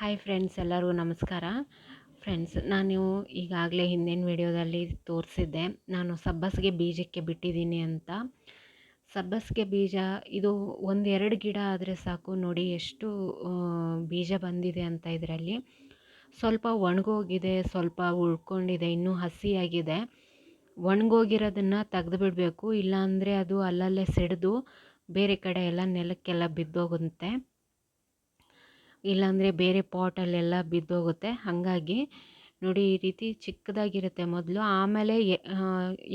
Hi friends ಎಲ್ಲರಿಗೂ ನಮಸ್ಕಾರ. Friends ನಾನು ಈಗಾಗಲೇ ಹಿಂದಿನ ವಿಡಿಯೋದಲ್ಲಿ ತೋರಿಸಿದ್ದೆ. ನಾನು ಸಬ್ಬಸಿಗೆ ಬೀಜಕ್ಕೆ ಬಿಟ್ಟಿದ್ದೀನಿ ಅಂತ. ಸಬ್ಬಸಿಗೆ ಬೀಜ, ಇದು ಒಂದೆರಡು ಗಿಡ ಆದರೆ ಸಾಕು. ನೋಡಿ ಎಷ್ಟು ಬೀಜ ಬಂದಿದೆ ಅಂತ ಇದರಲ್ಲಿ. ಸ್ವಲ್ಪ ಒಣಗೋಗಿದೆ, ಸ್ವಲ್ಪ ಉಳ್ಕೊಂಡಿದೆ, ಇನ್ನೂ ಹಸಿಯಾಗಿದೆ. ಒಣಗೋಗಿರೋದನ್ನು ತೆಗೆದು ಬಿಡಬೇಕು ಇಲ್ಲಾಂದರೆ ಅದು ಅಲ್ಲಲ್ಲೇ ಸಿಡಿದು ಬೇರೆ ಕಡೆ ಎಲ್ಲ ನೆಲಕ್ಕೆಲ್ಲ ಬಿದ್ದೋಗುತ್ತೆ. ಇಲ್ಲಾಂದರೆ ಬೇರೆ ಪಾಟಲ್ಲೆಲ್ಲ ಬಿದ್ದೋಗುತ್ತೆ. ಹಾಗಾಗಿ ನೋಡಿ ಈ ರೀತಿ ಚಿಕ್ಕದಾಗಿರುತ್ತೆ ಮೊದಲು. ಆಮೇಲೆ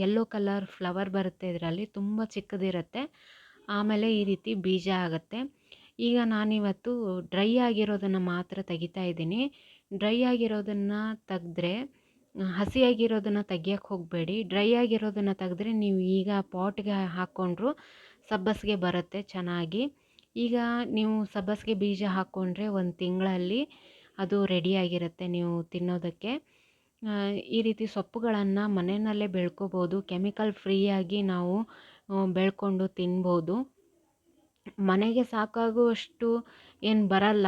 ಯೆಲ್ಲೋ ಕಲರ್ ಫ್ಲವರ್ ಬರುತ್ತೆ ಇದರಲ್ಲಿ, ತುಂಬ ಚಿಕ್ಕದಿರುತ್ತೆ. ಆಮೇಲೆ ಈ ರೀತಿ ಬೀಜ ಆಗುತ್ತೆ. ಈಗ ನಾನಿವತ್ತು ಡ್ರೈ ಆಗಿರೋದನ್ನು ಮಾತ್ರ ತೆಗಿತಾ ಇದ್ದೀನಿ. ಡ್ರೈ ಆಗಿರೋದನ್ನು ತೆಗೆದ್ರೆ ಹಸಿಯಾಗಿರೋದನ್ನು ತೆಗಿಯೋಕ್ಕೆ ಹೋಗಬೇಡಿ. ಡ್ರೈ ಆಗಿರೋದನ್ನು ತೆಗೆದ್ರೆ ನೀವು ಈಗ ಪಾಟ್ಗೆ ಹಾಕ್ಕೊಂಡ್ರು ಸಬ್ಬಸಿಗೆ ಬರುತ್ತೆ ಚೆನ್ನಾಗಿ. ಈಗ ನೀವು ಸಬ್ಬಸಿಗೆ ಬೀಜ ಹಾಕ್ಕೊಂಡ್ರೆ ಒಂದು ತಿಂಗಳಲ್ಲಿ ಅದು ರೆಡಿಯಾಗಿರುತ್ತೆ ನೀವು ತಿನ್ನೋದಕ್ಕೆ. ಈ ರೀತಿ ಸೊಪ್ಪುಗಳನ್ನು ಮನೆಯಲ್ಲೇ ಬೆಳ್ಕೋಬೋದು ಕೆಮಿಕಲ್ ಫ್ರೀಯಾಗಿ ನಾವು ಬೆಳ್ಕೊಂಡು ತಿನ್ಬೋದು. ಮನೆಗೆ ಸಾಕಾಗುವಷ್ಟು ಏನು ಬರಲ್ಲ,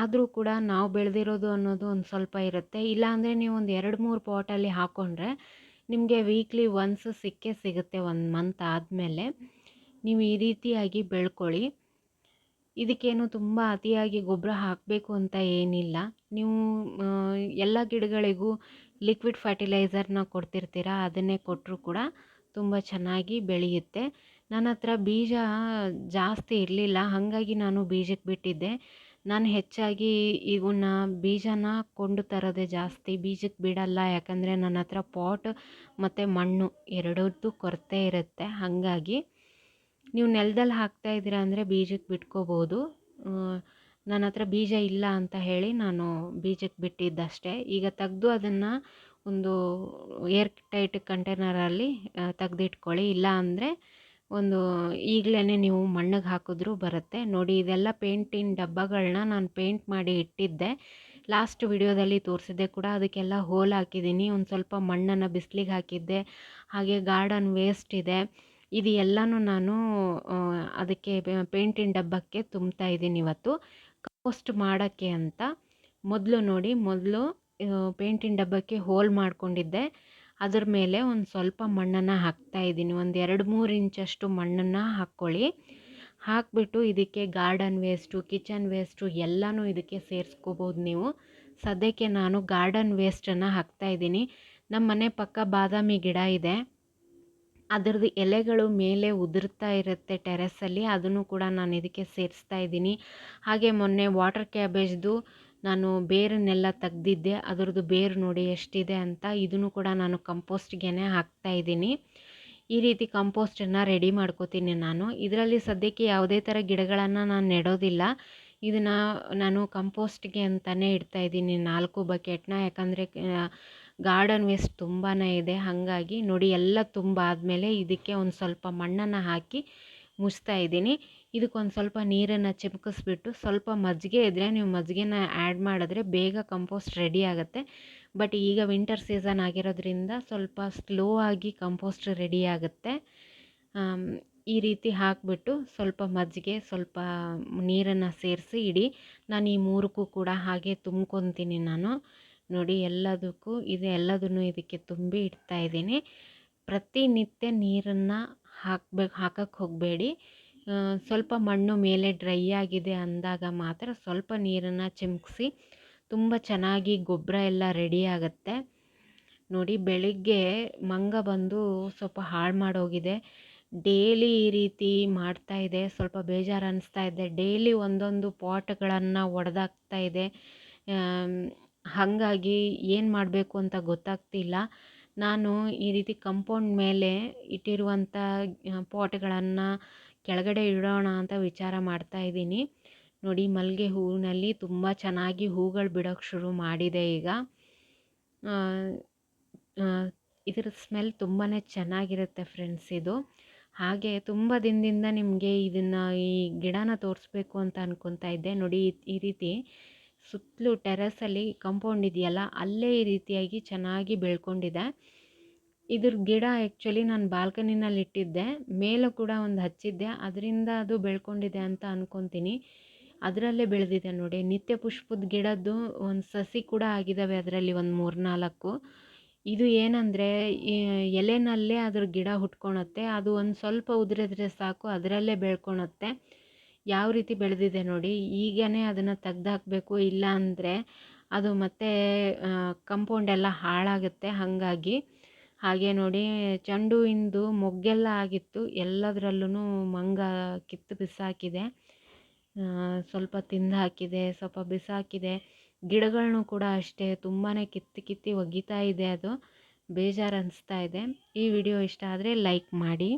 ಆದರೂ ಕೂಡ ನಾವು ಬೆಳೆದಿರೋದು ಅನ್ನೋದು ಒಂದು ಸ್ವಲ್ಪ ಇರುತ್ತೆ. ಇಲ್ಲಾಂದರೆ ನೀವು ಒಂದು ಎರಡು ಮೂರು ಪಾಟಲ್ಲಿ ಹಾಕ್ಕೊಂಡ್ರೆ ನಿಮಗೆ ವೀಕ್ಲಿ ಒನ್ಸ್ ಸಿಕ್ಕೇ ಸಿಗುತ್ತೆ, ಒಂದು ಮಂತ್ ಆದಮೇಲೆ. ನೀವು ಈ ರೀತಿಯಾಗಿ ಬೆಳ್ಕೊಳ್ಳಿ. ಇದಕ್ಕೇನು ತುಂಬ ಅತಿಯಾಗಿ ಗೊಬ್ಬರ ಹಾಕಬೇಕು ಅಂತ ಏನಿಲ್ಲ. ನೀವು ಎಲ್ಲ ಗಿಡಗಳಿಗೂ ಲಿಕ್ವಿಡ್ ಫರ್ಟಿಲೈಸರ್ನ ಕೊಡ್ತಿರ್ತೀರ, ಅದನ್ನೇ ಕೊಟ್ಟರೂ ಕೂಡ ತುಂಬ ಚೆನ್ನಾಗಿ ಬೆಳೆಯುತ್ತೆ. ನನ್ನ ಹತ್ರ ಬೀಜ ಜಾಸ್ತಿ ಇರಲಿಲ್ಲ, ಹಾಗಾಗಿ ನಾನು ಬೀಜಕ್ಕೆ ಬಿಟ್ಟಿದ್ದೆ. ನಾನು ಹೆಚ್ಚಾಗಿ ಇವನ್ನ ಬೀಜನ ಕೊಂಡು ತರೋದೇ ಜಾಸ್ತಿ, ಬೀಜಕ್ಕೆ ಬಿಡಲ್ಲ, ಯಾಕಂದರೆ ನನ್ನ ಹತ್ರ ಪಾಟ್ ಮತ್ತು ಮಣ್ಣು ಎರಡರದ್ದು ಕೊರತೆ ಇರುತ್ತೆ, ಹಾಗಾಗಿ ನೀವು ನೆಲದಲ್ಲಿ ಹಾಕ್ತಾ ಇದ್ದೀರಾ ಅಂದರೆ ಬೀಜಕ್ಕೆ ಬಿಟ್ಕೋಬೋದು. ನನ್ನ ಹತ್ರ ಬೀಜ ಇಲ್ಲ ಅಂತ ಹೇಳಿ ನಾನು ಬೀಜಕ್ಕೆ ಬಿಟ್ಟಿದ್ದಷ್ಟೇ. ಈಗ ತೆಗೆದು ಅದನ್ನು ಒಂದು ಏರ್ ಟೈಟ್ ಕಂಟೈನರಲ್ಲಿ ತೆಗೆದಿಟ್ಕೊಳ್ಳಿ. ಇಲ್ಲ ಅಂದರೆ ಒಂದು ಈಗಲೇ ನೀವು ಮಣ್ಣಿಗೆ ಹಾಕಿದ್ರೂ ಬರುತ್ತೆ. ನೋಡಿ, ಇದೆಲ್ಲ ಪೇಂಟಿನ ಡಬ್ಬಗಳನ್ನ ನಾನು ಪೇಂಟ್ ಮಾಡಿ ಇಟ್ಟಿದ್ದೆ. ಲಾಸ್ಟ್ ವಿಡಿಯೋದಲ್ಲಿ ತೋರಿಸಿದ್ದೆ ಕೂಡ, ಅದಕ್ಕೆಲ್ಲ ಹೋಲ್ ಹಾಕಿದ್ದೀನಿ. ಒಂದು ಸ್ವಲ್ಪ ಮಣ್ಣನ್ನು ಬಿಸಿಲಿಗೆ ಹಾಕಿದ್ದೆ. ಹಾಗೆ ಗಾರ್ಡನ್ ವೇಸ್ಟ್ ಇದೆ. ಇದು ಎಲ್ಲನೂ ನಾನು ಅದಕ್ಕೆ ಪೇಂಟಿನ ಡಬ್ಬಕ್ಕೆ ತುಂಬ್ತಾ ಇದ್ದೀನಿ ಇವತ್ತು. ಕಂಪೋಸ್ಟ್ ಮಾಡೋಕ್ಕೆ ಅಂತ ಮೊದಲು ನೋಡಿ, ಮೊದಲು ಪೇಂಟಿನ ಡಬ್ಬಕ್ಕೆ ಹೋಲ್ ಮಾಡಿಕೊಂಡಿದ್ದೆ. ಅದ್ರ ಮೇಲೆ ಒಂದು ಸ್ವಲ್ಪ ಮಣ್ಣನ್ನು ಹಾಕ್ತಾ ಇದ್ದೀನಿ. ಒಂದು ಎರಡು ಮೂರು ಇಂಚಷ್ಟು ಮಣ್ಣನ್ನು ಹಾಕ್ಕೊಳ್ಳಿ. ಹಾಕ್ಬಿಟ್ಟು ಇದಕ್ಕೆ ಗಾರ್ಡನ್ ವೇಸ್ಟು, ಕಿಚನ್ ವೇಸ್ಟು ಎಲ್ಲನೂ ಇದಕ್ಕೆ ಸೇರಿಸ್ಕೋಬೋದು ನೀವು. ಸದ್ಯಕ್ಕೆ ನಾನು ಗಾರ್ಡನ್ ವೇಸ್ಟನ್ನು ಹಾಕ್ತಾ ಇದ್ದೀನಿ. ನಮ್ಮ ಮನೆ ಪಕ್ಕ ಬಾದಾಮಿ ಗಿಡ ಇದೆ. ಅದರದ್ದು ಎಲೆಗಳು ಮೇಲೆ ಉದುರ್ತಾ ಇರುತ್ತೆ ಟೆರೆಸಲ್ಲಿ, ಅದನ್ನು ಕೂಡ ನಾನು ಇದಕ್ಕೆ ಸೇರಿಸ್ತಾ ಇದ್ದೀನಿ. ಹಾಗೆ ಮೊನ್ನೆ ವಾಟರ್ ಕ್ಯಾಬೇಜ್ದು ನಾನು ಬೇರನ್ನೆಲ್ಲ ತೆಗ್ದಿದ್ದೆ, ಅದರದ್ದು ಬೇರು ನೋಡಿ ಎಷ್ಟಿದೆ ಅಂತ ಇದನ್ನು ಕೂಡ ನಾನು ಕಂಪೋಸ್ಟ್ಗೆ ಹಾಕ್ತಾ ಇದ್ದೀನಿ. ಈ ರೀತಿ ಕಂಪೋಸ್ಟನ್ನು ರೆಡಿ ಮಾಡ್ಕೋತೀನಿ ನಾನು. ಇದರಲ್ಲಿ ಸದ್ಯಕ್ಕೆ ಯಾವುದೇ ಥರ ಗಿಡಗಳನ್ನು ನಾನು ನೆಡೋದಿಲ್ಲ. ಇದನ್ನು ನಾನು ಕಂಪೋಸ್ಟ್ಗೆ ಅಂತಲೇ ಇಡ್ತಾ ಇದ್ದೀನಿ ನಾಲ್ಕು ಬಕೆಟ್ನ, ಯಾಕಂದರೆ ಗಾರ್ಡನ್ ವೇಸ್ಟ್ ತುಂಬಾ ಇದೆ. ಹಾಗಾಗಿ ನೋಡಿ ಎಲ್ಲ ತುಂಬ ಆದಮೇಲೆ ಇದಕ್ಕೆ ಒಂದು ಸ್ವಲ್ಪ ಮಣ್ಣನ್ನು ಹಾಕಿ ಮುಚ್ತಾ ಇದ್ದೀನಿ. ಇದಕ್ಕೊಂದು ಸ್ವಲ್ಪ ನೀರನ್ನು ಚಿಮ್ಕಿಸ್ಬಿಟ್ಟು ಸ್ವಲ್ಪ ಮಜ್ಜಿಗೆ ಇದ್ದರೆ ನೀವು ಮಜ್ಜಿಗೆನ ಆ್ಯಡ್ ಮಾಡಿದ್ರೆ ಬೇಗ ಕಂಪೋಸ್ಟ್ ರೆಡಿ ಆಗುತ್ತೆ. ಬಟ್ ಈಗ ವಿಂಟರ್ ಸೀಸನ್ ಆಗಿರೋದ್ರಿಂದ ಸ್ವಲ್ಪ ಸ್ಲೋ ಆಗಿ ಕಂಪೋಸ್ಟ್ ರೆಡಿ ಆಗುತ್ತೆ. ಈ ರೀತಿ ಹಾಕಿಬಿಟ್ಟು ಸ್ವಲ್ಪ ಮಜ್ಜಿಗೆ, ಸ್ವಲ್ಪ ನೀರನ್ನು ಸೇರಿಸಿ ಇಡಿ. ನಾನು ಈ ಮೂರಕ್ಕೂ ಕೂಡ ಹಾಗೆ ತುಂಬ್ಕೊತೀನಿ ನಾನು. ನೋಡಿ ಎಲ್ಲದಕ್ಕೂ ಇದು ಎಲ್ಲದನ್ನು ಇದಕ್ಕೆ ತುಂಬಿ ಇಡ್ತಾ ಇದ್ದೀನಿ. ಪ್ರತಿನಿತ್ಯ ನೀರನ್ನು ಹಾಕ್ಬೇಕು ಹಾಕಕ್ಕೆ ಹೋಗಬೇಡಿ. ಸ್ವಲ್ಪ ಮಣ್ಣು ಮೇಲೆ ಡ್ರೈ ಆಗಿದೆ ಅಂದಾಗ ಮಾತ್ರ ಸ್ವಲ್ಪ ನೀರನ್ನು ಚಿಮುಕ್ಸಿ, ತುಂಬ ಚೆನ್ನಾಗಿ ಗೊಬ್ಬರ ಎಲ್ಲ ರೆಡಿ ಆಗುತ್ತೆ. ನೋಡಿ ಬೆಳಿಗ್ಗೆ ಮಂಗ ಬಂದು ಸ್ವಲ್ಪ ಹಾಳು ಮಾಡೋಗಿದೆ. ಡೇಲಿ ಈ ರೀತಿ ಮಾಡ್ತಾ ಇದೆ. ಸ್ವಲ್ಪ ಬೇಜಾರು ಅನ್ನಿಸ್ತಾ ಇದೆ. ಡೈಲಿ ಒಂದೊಂದು ಪಾಟ್ಗಳನ್ನು ಒಡೆದಾಕ್ತಾ ಇದೆ. ಹಾಗಾಗಿ ಏನು ಮಾಡಬೇಕು ಅಂತ ಗೊತ್ತಾಗ್ತಿಲ್ಲ. ನಾನು ಈ ರೀತಿ ಕಂಪೌಂಡ್ ಮೇಲೆ ಇಟ್ಟಿರುವಂಥ ಪಾಟ್ಗಳನ್ನು ಕೆಳಗಡೆ ಇಡೋಣ ಅಂತ ವಿಚಾರ ಮಾಡ್ತಾ ಇದ್ದೀನಿ. ನೋಡಿ ಮಲ್ಲಿಗೆ ಹೂವಿನಲ್ಲಿ ತುಂಬ ಚೆನ್ನಾಗಿ ಹೂಗಳು ಬಿಡೋಕ್ಕೆ ಶುರು ಮಾಡಿದೆ ಈಗ. ಇದರ ಸ್ಮೆಲ್ ತುಂಬಾ ಚೆನ್ನಾಗಿರುತ್ತೆ ಫ್ರೆಂಡ್ಸ್ ಇದು. ಹಾಗೆ ತುಂಬ ದಿನದಿಂದ ನಿಮಗೆ ಇದನ್ನು ಈ ಗಿಡನ ತೋರಿಸ್ಬೇಕು ಅಂತ ಅನ್ಕೊತಾ ಇದ್ದೆ. ನೋಡಿ, ಈ ರೀತಿ ಸುತ್ತಲೂ ಟೆರೆಸಲ್ಲಿ ಕಾಂಪೌಂಡ್ ಇದೆಯಲ್ಲ, ಅಲ್ಲೇ ಈ ರೀತಿಯಾಗಿ ಚೆನ್ನಾಗಿ ಬೆಳ್ಕೊಂಡಿದೆ. ಇದ್ರ ಗಿಡ ಆ್ಯಕ್ಚುಲಿ ನಾನು ಬಾಲ್ಕನಿನಲ್ಲಿ ಇಟ್ಟಿದ್ದೆ, ಮೇಲೂ ಕೂಡ ಒಂದು ಹಚ್ಚಿದ್ದೆ, ಅದರಿಂದ ಅದು ಬೆಳ್ಕೊಂಡಿದೆ ಅಂತ ಅಂದ್ಕೊತೀನಿ ಅದರಲ್ಲೇ ಬೆಳೆದಿದೆ ನೋಡಿ, ನಿತ್ಯ ಪುಷ್ಪದ ಗಿಡದ್ದು ಒಂದು ಸಸಿ ಕೂಡ ಆಗಿದ್ದಾವೆ ಅದರಲ್ಲಿ ಒಂದು ಮೂರು ನಾಲ್ಕು ಇದು ಏನಂದರೆ ಎಲೆನಲ್ಲೇ ಅದ್ರ ಗಿಡ ಹುಟ್ಕೊಳತ್ತೆ ಅದು ಒಂದು ಸ್ವಲ್ಪ ಉದುರಿದ್ರೆ ಸಾಕು, ಅದರಲ್ಲೇ ಬೆಳ್ಕೊಳತ್ತೆ ಯಾವ ರೀತಿ ಬೆಳೆದಿದೆ ನೋಡಿ, ಈಗನೇ ಅದನ್ನು ತೆಗ್ದಾಕಬೇಕು, ಇಲ್ಲ ಅಂದರೆ ಅದು ಮತ್ತೆ ಕಂಪೌಂಡ್ ಎಲ್ಲ ಹಾಳಾಗುತ್ತೆ. ಹಾಗಾಗಿ ಹಾಗೆ ನೋಡಿ ಚೆಂಡು ಹೂವಿಂದು ಮೊಗ್ಗೆಲ್ಲ ಆಗಿತ್ತು. ಎಲ್ಲದರಲ್ಲೂ ಮಂಗ ಕಿತ್ತು ಬಿಸಾಕಿದೆ. ಸ್ವಲ್ಪ ತಿಂದು ಹಾಕಿದೆ ಸ್ವಲ್ಪ ಬಿಸಾಕಿದೆ. ಗಿಡಗಳನ್ನೂ ಕೂಡ ಅಷ್ಟೇ ತುಂಬಾ ಕಿತ್ತು ಕಿತ್ತಿ ಒಗಿತಾ ಇದೆ ಅದು. ಬೇಜಾರು ಅನಿಸ್ತಾ ಇದೆ. ಈ ವಿಡಿಯೋ ಇಷ್ಟ ಆದರೆ ಲೈಕ್ ಮಾಡಿ.